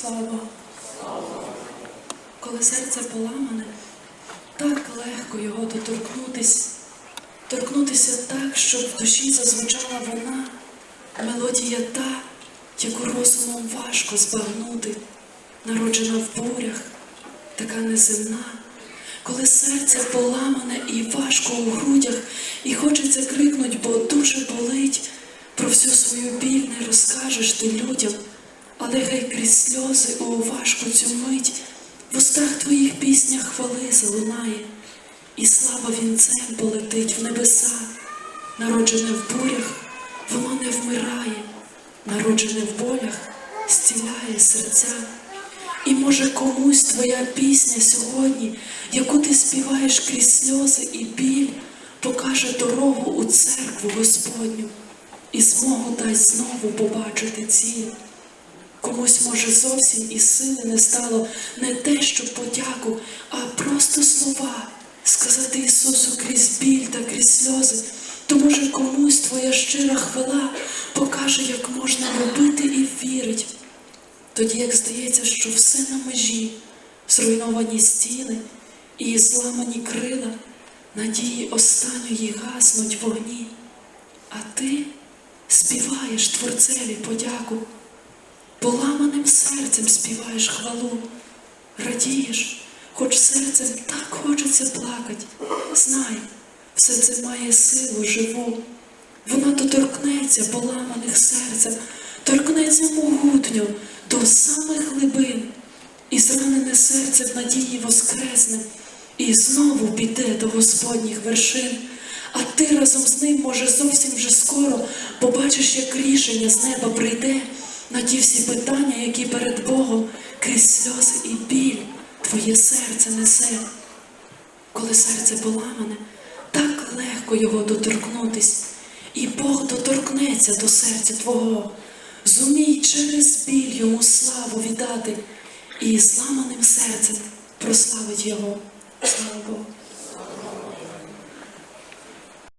Слава Богу. Коли серце поламане, так легко його доторкнутись, торкнутися так, щоб в душі зазвучала вона, мелодія та, яку розумом важко збагнути, народжена в бурях, така неземна, коли серце поламане і важко у грудях, і хочеться крикнуть, бо дуже болить. Про всю свою біль не розкажеш ти людям, але гей крізь сльози у важку цю мить, в устах твоїх пісня хвали залунає, і слава вінцем полетить в небеса, народжене в бурях, воно не вмирає, народжене в болях, зціляє серця. І може комусь твоя пісня сьогодні, яку ти співаєш крізь сльози і біль, покаже дорогу у церкву Господню і змогу дасть знову побачити ціль. Комусь, може, зовсім і сили не стало не те, що подяку, а просто слова. Сказати Ісусу крізь біль та крізь сльози. То може комусь твоя щира хвала покаже, як можна любити і вірить. Тоді, як здається, що все на межі, зруйновані стіни і зламані крила, надії останньої гаснуть вогні, а ти співаєш Творцеві подяку, поламаним серцем співаєш хвалу, радієш, хоч серцем так хочеться плакать. Знай, все це має силу живу. Вона доторкнеться поламаних серцем, торкнеться могутньо до самих глибин, і зранене серце в надії воскресне, і знову піде до Господніх вершин. А ти разом з ним, може, зовсім вже скоро побачиш, як рішення з неба прийде на ті всі питання, які перед Богом крізь сльози і біль твоє серце несе. Коли серце поламане, так легко його доторкнутись, і Бог доторкнеться до серця твого. Зумій через біль йому славу віддати, і зламаним серцем прославить його. Слава Богу.